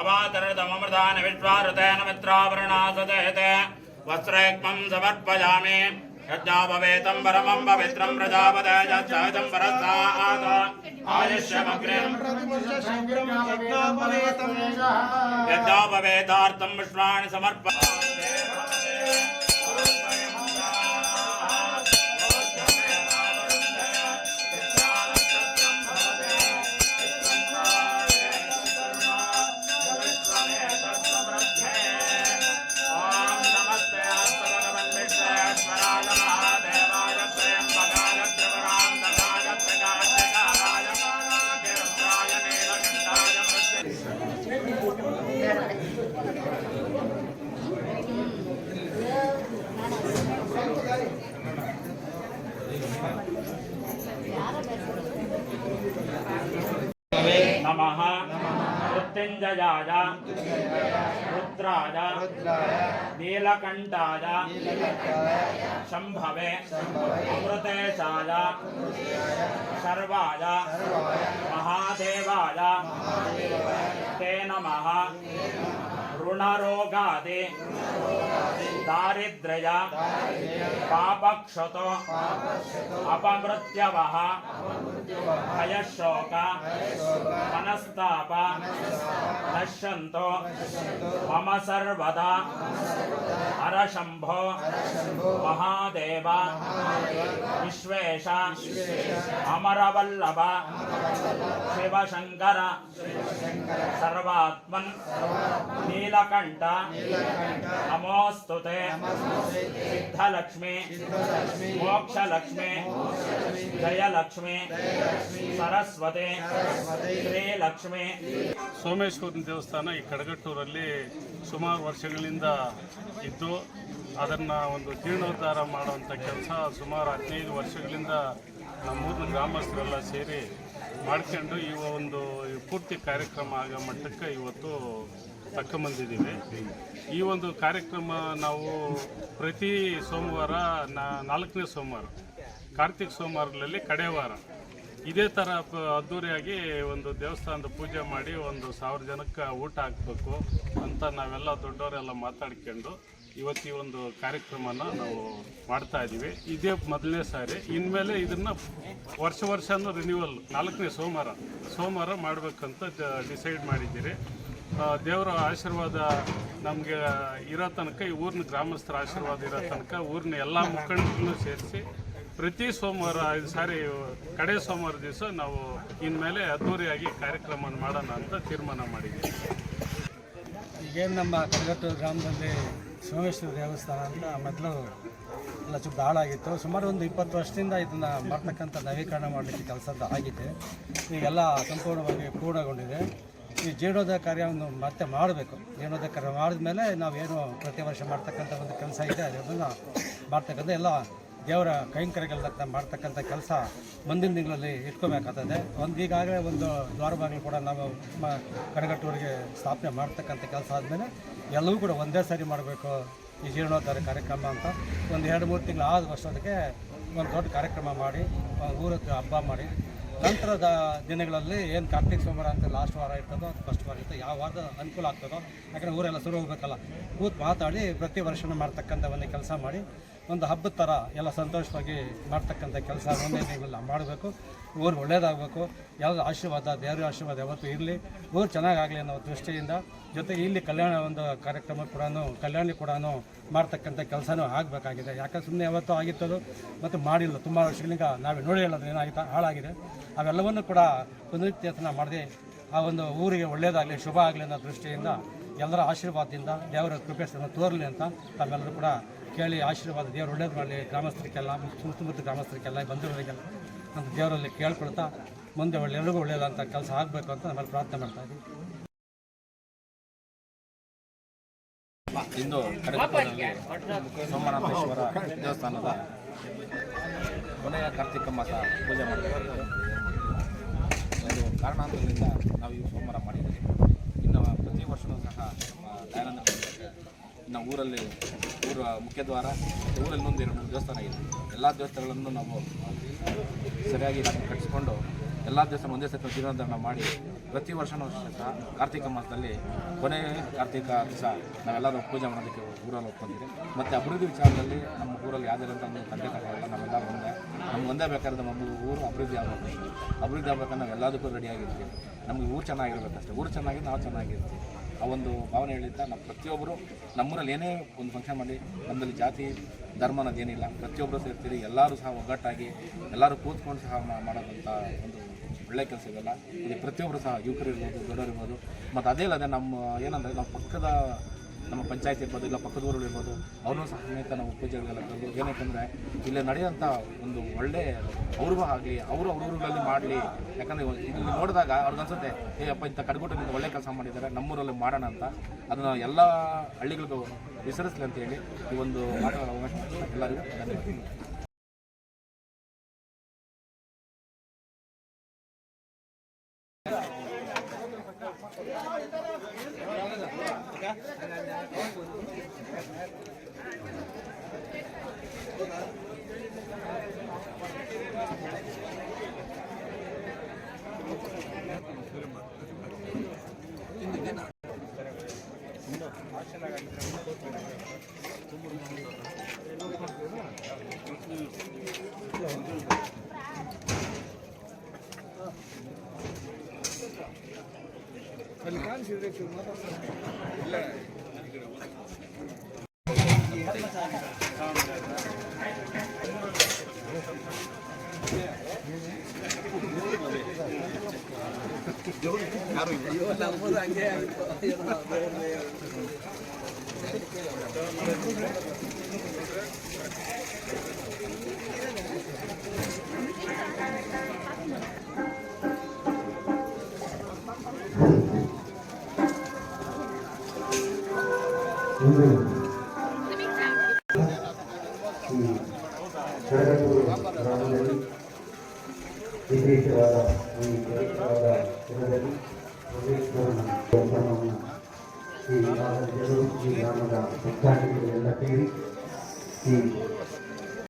अवातरदमृतानि विश्वारुतेन मित्रावरणा सदेते वस्त्रैक्मं समर्पयामि यज्ञापवेतं परमं पवित्रं प्रजापते यच्छायतं परस्तात् आयुष्यमग्रिम् यज्ञापवेतार्थं विश्वानि समर्प नमः। मृत्युञ्जयाय रुद्राय। नीलकण्ठाय। शम्भवे अमृतेशाय। सर्वाय। महादेवाय। ते नमः। ऋणरोगादि। दारिद्र्य। पापक्षतो। अपमृत्यवः। भयशोक मनस्ताप, नश्यन्तो, मम सर्वदा, हरशम्भो, महादेव, विश्वेश, अमरवल्लभ, शिवशङ्कर, सर्वात्मन्, नीलकण्ठ नमोऽस्तु ते सिद्धलक्ष्मी, मोक्षलक्ष्मी, जयलक्ष्मी ಸರಸ್ವತೆ ಸೋಮೇಶ್ವರನ ದೇವಸ್ಥಾನ ಈ ಕಡಗಟ್ಟೂರಲ್ಲಿ ಸುಮಾರು ವರ್ಷಗಳಿಂದ ಇದ್ದು, ಅದನ್ನು ಒಂದು ಜೀರ್ಣೋದ್ಧಾರ ಮಾಡುವಂಥ ಕೆಲಸ ಸುಮಾರು ಹದಿನೈದು ವರ್ಷಗಳಿಂದ ನಮ್ಮೂರಿನ ಗ್ರಾಮಸ್ಥರೆಲ್ಲ ಸೇರಿ ಮಾಡ್ಕೊಂಡು ಈ ಒಂದು ಪೂರ್ತಿ ಕಾರ್ಯಕ್ರಮ ಆಗೋ ಮಟ್ಟಕ್ಕೆ ಇವತ್ತು ತಕ್ಕಂಬಂದಿದ್ದೀವಿ ಈ ಒಂದು ಕಾರ್ಯಕ್ರಮ ನಾವು ಪ್ರತಿ ಸೋಮವಾರ ನಾಲ್ಕನೇ ಸೋಮವಾರ, ಕಾರ್ತಿಕ್ ಸೋಮವಾರಗಳಲ್ಲಿ ಕಡೆವಾರ. ಇದೇ ಥರ ಅದ್ದೂರಿಯಾಗಿ ಒಂದು ದೇವಸ್ಥಾನದ ಪೂಜೆ ಮಾಡಿ ಒಂದು ಸಾವಿರ ಜನಕ್ಕೆ ಊಟ ಹಾಕಬೇಕು ಅಂತ ನಾವೆಲ್ಲ ದೊಡ್ಡವರೆಲ್ಲ ಮಾತಾಡ್ಕೊಂಡು ಇವತ್ತಿ ಒಂದು ಕಾರ್ಯಕ್ರಮನ ನಾವು ಮಾಡ್ತಾ ಇದ್ದೀವಿ ಇದೇ ಮೊದಲನೇ ಸಾರಿ. ಇನ್ಮೇಲೆ ಇದನ್ನು ವರ್ಷ ವರ್ಷನೂ ರಿನ್ಯೂವಲ್ ನಾಲ್ಕನೇ ಸೋಮವಾರ ಸೋಮವಾರ ಮಾಡಬೇಕಂತ ಡಿಸೈಡ್ ಮಾಡಿದ್ದೀರಿ. ದೇವರ ಆಶೀರ್ವಾದ ನಮಗೆ ಇರೋ ತನಕ, ಈ ಊರಿನ ಗ್ರಾಮಸ್ಥರ ಆಶೀರ್ವಾದ ಇರೋ ತನಕ, ಊರಿನ ಎಲ್ಲ ಮುಖಂಡರನ್ನು ಸೇರಿಸಿ ಪ್ರತಿ ಸೋಮವಾರ ಐದು ಸಾರಿ ಕಡೆ ಸೋಮವಾರ ದಿವಸ ನಾವು ಇನ್ಮೇಲೆ ಅದ್ದೂರಿಯಾಗಿ ಕಾರ್ಯಕ್ರಮವನ್ನು ಮಾಡೋಣ ಅಂತ ತೀರ್ಮಾನ ಮಾಡಿದ್ದೀವಿ ಈಗೇನು ನಮ್ಮ ಕಡಗಟ್ಟು ಗ್ರಾಮದಲ್ಲಿ ಸೋಮೇಶ್ವರ ದೇವಸ್ಥಾನ ಅಂತ ಮೊದಲು ಎಲ್ಲ ಚುಟ್ಟು ಹಾಳಾಗಿತ್ತು. ಸುಮಾರು ಒಂದು ಇಪ್ಪತ್ತು ವರ್ಷದಿಂದ ಇದನ್ನು ಮಾಡ್ತಕ್ಕಂಥ ನವೀಕರಣ ಮಾಡಲಿಕ್ಕೆ ಕೆಲಸದ ಆಗಿದೆ. ಈಗೆಲ್ಲ ಸಂಪೂರ್ಣವಾಗಿ ಪೂರ್ಣಗೊಂಡಿದೆ. ಈ ಜೀರ್ಣೋದಯ ಕಾರ್ಯವನ್ನು ಮತ್ತೆ ಮಾಡಬೇಕು. ಜೀರ್ಣೋದಯ ಕಾರ್ಯ ಮಾಡಿದ್ಮೇಲೆ ನಾವೇನು ಪ್ರತಿ ವರ್ಷ ಮಾಡ್ತಕ್ಕಂಥ ಒಂದು ಕೆಲಸ ಇದೆ, ಅದನ್ನು ಮಾಡ್ತಕ್ಕಂಥ ಎಲ್ಲ ದೇವರ ಕೈಂಕರ್ಯಗಳನ್ನ ಮಾಡ್ತಕ್ಕಂಥ ಕೆಲಸ ಮುಂದಿನ ತಿಂಗಳಲ್ಲಿ ಇಟ್ಕೋಬೇಕಾಗ್ತದೆ. ಒಂದು ಈಗಾಗಲೇ ಒಂದು ದ್ವಾರ ಬಾಗಿಲು ಕೂಡ ನಾವು ಕಡಗಟ್ಟೂರಿಗೆ ಸ್ಥಾಪನೆ ಮಾಡ್ತಕ್ಕಂಥ ಕೆಲಸ ಆದಮೇಲೆ ಎಲ್ಲವೂ ಕೂಡ ಒಂದೇ ಸಾರಿ ಮಾಡಬೇಕು. ಈ ಜೀರ್ಣೋದ್ಧಾರ ಕಾರ್ಯಕ್ರಮ ಅಂತ ಒಂದು ಎರಡು ಮೂರು ತಿಂಗಳು ಆದ ವರ್ಷದಕ್ಕೆ ಒಂದು ದೊಡ್ಡ ಕಾರ್ಯಕ್ರಮ ಮಾಡಿ ಊರದ್ದು ಹಬ್ಬ ಮಾಡಿ. ನಂತರದ ದಿನಗಳಲ್ಲಿ ಏನು ಕಾರ್ತಿಕ್ ಸೋಮವಾರ ಅಂತ ಲಾಸ್ಟ್ ವಾರ ಇರ್ತದೋ ಫಸ್ಟ್ ವಾರ ಇರ್ತದೆ, ಯಾವ ವಾರದ ಅನುಕೂಲ ಆಗ್ತದೋ, ಯಾಕಂದರೆ ಊರೆಲ್ಲ ಶುರು ಹೋಗ್ಬೇಕಲ್ಲ, ಕೂತ್ ಮಾತಾಡಿ ಪ್ರತಿ ವರ್ಷನೂ ಮಾಡ್ತಕ್ಕಂಥ ಒಂದು ಕೆಲಸ ಮಾಡಿ ಒಂದು ಹಬ್ಬದ ಥರ ಎಲ್ಲ ಸಂತೋಷವಾಗಿ ಮಾಡ್ತಕ್ಕಂಥ ಕೆಲಸ ಮಾಡಬೇಕು. ಊರು ಒಳ್ಳೇದಾಗಬೇಕು. ಯಾವುದೋ ಆಶೀರ್ವಾದ, ದೇವರ ಆಶೀರ್ವಾದ ಯಾವತ್ತೂ ಇರಲಿ. ಊರು ಚೆನ್ನಾಗಾಗಲಿ ಅನ್ನೋ ದೃಷ್ಟಿಯಿಂದ ಜೊತೆಗೆ ಇಲ್ಲಿ ಕಲ್ಯಾಣ ಒಂದು ಕಾರ್ಯಕ್ರಮ ಕೂಡ ಕಲ್ಯಾಣಿ ಕೂಡ ಮಾಡ್ತಕ್ಕಂಥ ಕೆಲಸನೂ ಆಗಬೇಕಾಗಿದೆ. ಯಾಕಂದ್ರೆ ಸುಮ್ಮನೆ ಯಾವತ್ತೂ ಆಗಿತ್ತದು. ಮತ್ತು ಮಾಡಿಲ್ಲ. ತುಂಬ ವರ್ಷಗಳಿಂದ ನಾವೇ ನೋಡಿ ಹೇಳೋದು ಏನಾಗಿತ್ತು, ಹಾಳಾಗಿದೆ. ಅವೆಲ್ಲವನ್ನು ಕೂಡ ಪುನರುತ್ಥಾನ ಮಾಡದೆ ಆ ಒಂದು ಊರಿಗೆ ಒಳ್ಳೆಯದಾಗಲಿ ಶುಭ ಆಗಲಿ ಅನ್ನೋ ದೃಷ್ಟಿಯಿಂದ ಎಲ್ಲರ ಆಶೀರ್ವಾದದಿಂದ ದೇವರ ಕೃಪೆ ತೋರಲಿ ಅಂತ ತಮ್ಮೆಲ್ಲರೂ ಕೂಡ ಕೇಳಿ ಆಶೀರ್ವಾದ ದೇವರು ಒಳ್ಳೇದು ಮಾಡಲಿ, ಗ್ರಾಮಸ್ಥರಿಗೆಲ್ಲ ಸುತ್ತಮುತ್ತ ಗ್ರಾಮಸ್ಥರಿಗೆಲ್ಲ ಬಂದಿರೋರಿಗೆಲ್ಲ ಅಂತ ದೇವರಲ್ಲಿ ಕೇಳ್ಕೊಳ್ತಾ ಮುಂದೆ ಒಳ್ಳೆ ಎಲ್ಲರಿಗೂ ಒಳ್ಳೆಯದಂಥ ಕೆಲಸ ಆಗಬೇಕು ಅಂತ ನಮ್ಮಲ್ಲಿ ಪ್ರಾರ್ಥನೆ ಮಾಡ್ತಾ ಇದ್ದೀವಿ. ಇಂದು ಸೋಮನಾಥೇಶ್ವರ ದೇವಸ್ಥಾನದ ಕೊನೆಯ ಕಾರ್ತಿಕ ಮಾಸ ಪೂಜೆ ಮಾಡ್ತೀವಿ ಒಂದು ಕಾರಣಾಂತರದಿಂದ ನಾವು ಈ ಸೋಮವಾರ ಮಾಡಿದ್ದೀವಿ ಇನ್ನು ಪ್ರತಿ ವರ್ಷವೂ ಸಹ ನಮ್ಮ ದಯಾನಂದ ಇನ್ನು ಊರಲ್ಲಿ ಊರ ಮುಖ್ಯ ದ್ವಾರ ಊರಲ್ಲಿ ಒಂದು ಎರಡು ದೇವಸ್ಥಾನ ಇದೆ. ಎಲ್ಲ ದೇವಸ್ಥಾನಗಳನ್ನು ನಾವು ಸರಿಯಾಗಿ ಕಟ್ಟಿಸ್ಕೊಂಡು ಎಲ್ಲ ದೇವಸ್ಥಾನ ಒಂದೇ ಸತಿ ಜೀರ್ಣೋದ್ಧಾರಣ ಮಾಡಿ ಪ್ರತಿ ವರ್ಷನೂ ಸಹ ಕಾರ್ತಿಕ ಮಾಸದಲ್ಲಿ ಕೊನೆ ಕಾರ್ತಿಕ ದಿವಸ ನಾವೆಲ್ಲರೂ ಪೂಜೆ ಮಾಡೋದಕ್ಕೆ ಊರಲ್ಲಿ ಒಪ್ಕೊಂಡಿರಿ ಮತ್ತು ಅಭಿವೃದ್ಧಿ ವಿಚಾರದಲ್ಲಿ ನಮ್ಮ ಊರಲ್ಲಿ ಯಾವುದೇ ಅಂತ ಒಂದು ತಂದೆ ತಗೊಳ್ಳಲ್ಲ ನಾವೆಲ್ಲ ಒಂದೇ, ನಮ್ಗೆ ಒಂದೇ ಬೇಕಾದ್ರೆ ನಮ್ಮ ಊರು ಅಭಿವೃದ್ಧಿ ಆಗಬೇಕು. ಅಭಿವೃದ್ಧಿ ಆಗ್ಬೇಕಂದ್ರೆ ನಾವು ಎಲ್ಲದಕ್ಕೂ ರೆಡಿಯಾಗಿರ್ತೀವಿ ನಮಗೆ ಊರು ಚೆನ್ನಾಗಿರ್ಬೇಕಷ್ಟೇ. ಊರು ಚೆನ್ನಾಗಿ ನಾವು ಚೆನ್ನಾಗಿರ್ತೀವಿ. ಆ ಒಂದು ಭಾವನೆ ಹೇಳಿದ್ದ ನಮ್ಮ ಪ್ರತಿಯೊಬ್ಬರು ನಮ್ಮೂರಲ್ಲಿ ಏನೇ ಒಂದು ಫಂಕ್ಷನ್ ಮಾಡಿ, ನಮ್ಮಲ್ಲಿ ಜಾತಿ, ಧರ್ಮ ಅನ್ನೋದೇನಿಲ್ಲ ಪ್ರತಿಯೊಬ್ಬರು ಸೇರ್ತೀರಿ, ಎಲ್ಲರೂ ಸಹ ಒಗ್ಗಟ್ಟಾಗಿ, ಎಲ್ಲರೂ ಕೂತ್ಕೊಂಡು ಸಹ ಮಾಡೋದಂಥ ಒಂದು ಒಳ್ಳೆ ಕೆಲಸ ಇದೆಲ್ಲ. ಇಲ್ಲಿ ಪ್ರತಿಯೊಬ್ಬರು ಸಹ ಯುವಕರು ಇರ್ಬೋದು ದೊಡ್ಡವರು ಇರ್ಬೋದು ಮತ್ತು ಅದೇ ಅಲ್ಲದೆ ನಮ್ಮ, ಏನಂದರೆ, ನಮ್ಮ ಪಕ್ಕದ ನಮ್ಮ ಪಂಚಾಯತ್ ಇರ್ಬೋದು, ಇಲ್ಲ ಪಕ್ಕದ ಊರುಗಳು ಇರ್ಬೋದು, ಅವ್ರನ್ನೂ ಸಹ ಸಮೇತ ನಾವು ಪೂಜೆಗಳೆಲ್ಲ ಕರೆದು ಏನಕ್ಕೆ ಇಲ್ಲಿ ನಡೆಯುವಂಥ ಒಂದು ಒಳ್ಳೆ ಅವ್ರಿಗೂ ಆಗಲಿ, ಅವರು ಅವ್ರ ಊರುಗಳಲ್ಲಿ ಮಾಡಲಿ. ಯಾಕಂದರೆ ಇಲ್ಲಿ ನೋಡಿದಾಗ ಅವ್ರಿಗೆ ಅನ್ಸುತ್ತೆ, ಏ ಅಪ್ಪ ಇಂಥ ಕಡ್ಗುಟ್ಟಿನಿಂದ ಒಳ್ಳೆ ಕೆಲಸ ಮಾಡಿದ್ದಾರೆ ನಮ್ಮೂರಲ್ಲಿ ಮಾಡೋಣ ಅಂತ. ಅದನ್ನು ಎಲ್ಲ ಹಳ್ಳಿಗಳಿಗೂ ವಿಸರಿಸಲಿ ಅಂತ ಹೇಳಿ ಈ ಒಂದು ಮಾತುಗಳ ಅವಕಾಶ ಎಲ್ಲರಿಗೂ ಧನ್ಯವಾದ ಇನ್ನು ಆಶನಾಗ ಅಲ್ಲಿ ಕಾಣಿಸಿದ್ರೆ ಹಂಗೆ ಕಡಗಟ್ಟೂರು ಗ್ರಾಮದಲ್ಲಿ ವಿಶೇಷವಾದ ಈ ಪವಿತ್ರವಾದ ದಿನದಲ್ಲಿ ಪರಮೇಶ್ವರನ ಸಂಭ್ರಮವನ್ನು ಈ ಭಾಗದ ಜನರು ಈ ಗ್ರಾಮದ ಭಕ್ತಾದಿಗಳು ಎಲ್ಲ ಸೇರಿ ಈ